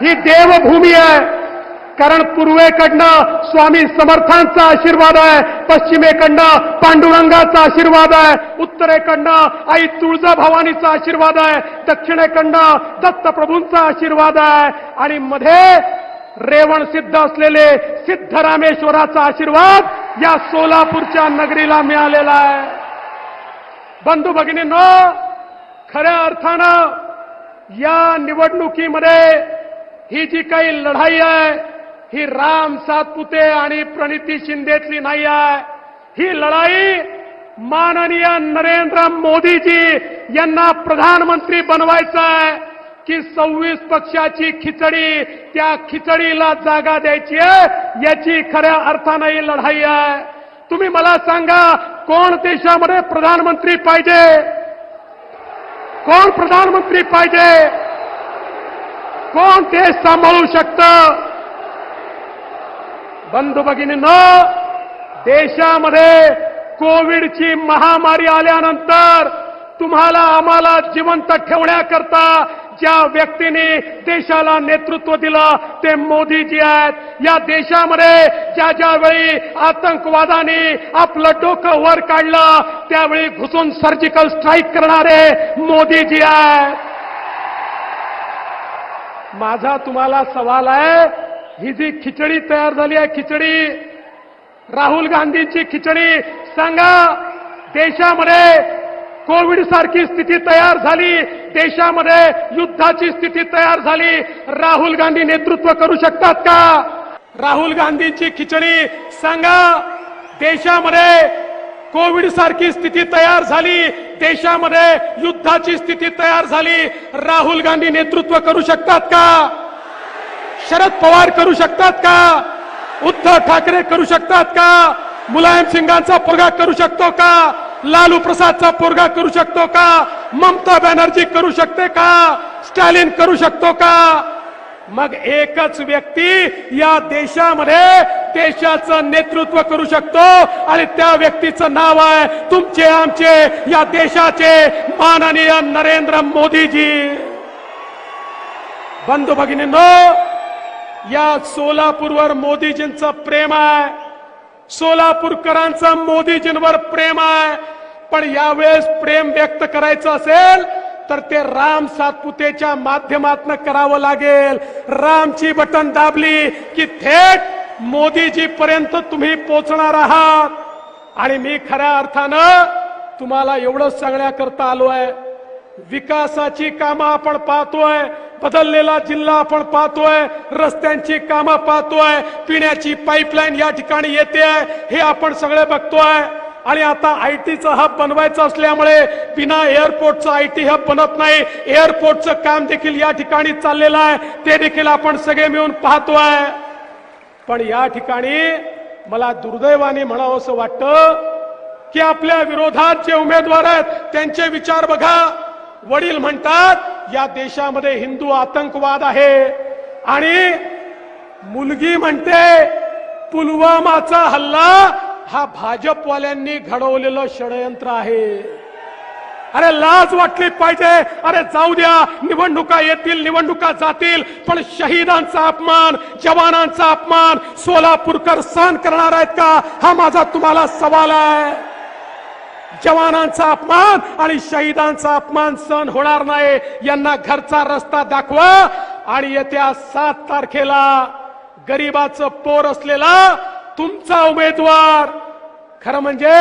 ही देवभूमी आहे. कारण पूर्वेकडनं स्वामी समर्थांचा आशीर्वाद आहे पश्चिमेकडनं पांडुरंगाचा आशीर्वाद आहे उत्तरेकडनं आई तुळजाभवानीचा आशीर्वाद आहे दक्षिणेकडनं दत्तप्रभूंचा आशीर्वाद आहे. आणि मध्ये रेवण सिद्ध असलेले सिद्धरामेश्वराचा आशीर्वाद या सोलापूरच्या नगरीला मिळालेला आहे. बंधू भगिनींनो खऱ्या अर्थानं या निवडणुकीमध्ये ही जी काही लढाई आहे ही राम सातपुते आणि प्रणिती शिंदेतली नाही आहे. ही लढाई माननीय नरेंद्र मोदीजी यांना प्रधानमंत्री बनवायचं आहे की सव्वीस पक्षाची खिचडी त्या खिचडीला जागा द्यायची आहे याची खऱ्या अर्थानं ही लढाई आहे. तुम्ही मला सांगा कोण देशामध्ये प्रधानमंत्री पाहिजे? कोण प्रधानमंत्री पाहिजे? हो, कोण देश सांभाळू शकतं. बंधू भगिनींनो देशामध्ये कोविडची महामारी आल्यानंतर तुम्हाला आम्हाला जिवंत ठेवण्याकरता ज्या व्यक्तीने देशाला नेतृत्व दिलं ते मोदीजी आहेत. या देशामध्ये ज्या ज्यावेळी आतंकवादाने आपलं डोकं वर काढलं त्यावेळी घुसून सर्जिकल स्ट्राईक करणारे मोदीजी आहेत. माझा तुम्हाला सवाल आहे ही जी खिचडी तयार झाली आहे खिचडी राहुल गांधींची खिचडी सांगा देशामध्ये कोविड सारखी स्थिती तयार झाली देशामध्ये युद्धाची स्थिती तयार झाली राहुल गांधी नेतृत्व करू शकतात का? राहुल गांधींची खिचडी सांगा देशामध्ये कोविड सारखी स्थिती तयार झाली देशामध्ये युद्धाची स्थिती तयार झाली. राहुल गांधी नेतृत्व करू शकतात का? शरद पवार करू शकतात का? उद्धव ठाकरे करू शकतात का? मुलायम सिंगांचा पोरगा करू शकतो का? लालू प्रसादचा पोरगा करू शकतो का? ममता बॅनर्जी करू शकते का? स्टॅलिन करू शकतो का? मग एकच व्यक्ती या देशामध्ये देशाचं नेतृत्व करू शकतो आणि त्या व्यक्तीचं नाव आहे तुमचे आमचे या देशाचे माननीय नरेंद्र मोदीजी. बंधू भगिनींनो या सोलापूरवर मोदीजींचं प्रेम आहे. सोलापूरकरांचं मोदीजींवर प्रेम आहे. पण यावेळेस प्रेम व्यक्त करायचं असेल तर ते राम सातपुतेच्या माध्यमातून करावं लागेल. रामची बटन दाबली की थेट मोदीजी पर्यंत तुम्ही पोचणार आहात. आणि मी खऱ्या अर्थानं तुम्हाला एवढंच सांगण्याकरता आलो आहे. विकासाची कामं आपण पाहतोय बदललेला जिल्हा आपण पाहतोय रस्त्यांची कामं पाहतोय पिण्याची पाईपलाईन या ठिकाणी येते आहे हे आपण सगळे बघतोय. आणि आता आयटीचं हब बनवायचं असल्यामुळे बिना एअरपोर्टचं आयटी हब बनत नाही. एअरपोर्टचं काम देखील या ठिकाणी चाललेलं आहे. ते देखील आपण सगळे मिळून पाहतोय. पण या ठिकाणी मला दुर्दैवाने म्हणावं असं वाटतं की आपल्या विरोधात जे उमेदवार आहेत त्यांचे विचार बघा. वडील म्हणतात या देशामध्ये हिंदू आतंकवाद आहे. आणि मुलगी म्हणते पुलवामाचा हल्ला हा भाजपवाल्यांनी घडवलेलं षडयंत्र आहे. अरे लाज वाटली पाहिजे. अरे जाऊ द्या निवडणुका येतील निवडणुका जातील पण शहीदांचा अपमान जवानांचा अपमान सोलापूरकर सहन करणार आहेत का? हा माझा तुम्हाला सवाल आहे. जवानांचा अपमान आणि शहीदांचा अपमान सहन होणार नाही. यांना घरचा रस्ता दाखवा आणि येत्या सात तारखेला गरीबाचं पोर असलेला तुमचा उमेदवार. खरं म्हणजे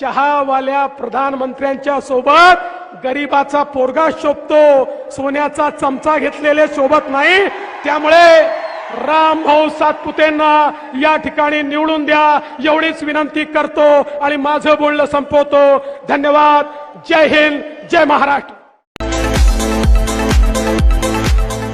चहावाल्या प्रधानमंत्र्यांच्या सोबत गरीबाचा पोरगा शोभतो सोन्याचा चमचा घेतलेले सोबत नाही. त्यामुळे राम भाऊ सातपुतेंना या ठिकाणी निवडून द्या. एवढीच विनंती करतो आणि माझं बोलणं संपवतो. धन्यवाद. जय हिंद. जय महाराष्ट्र.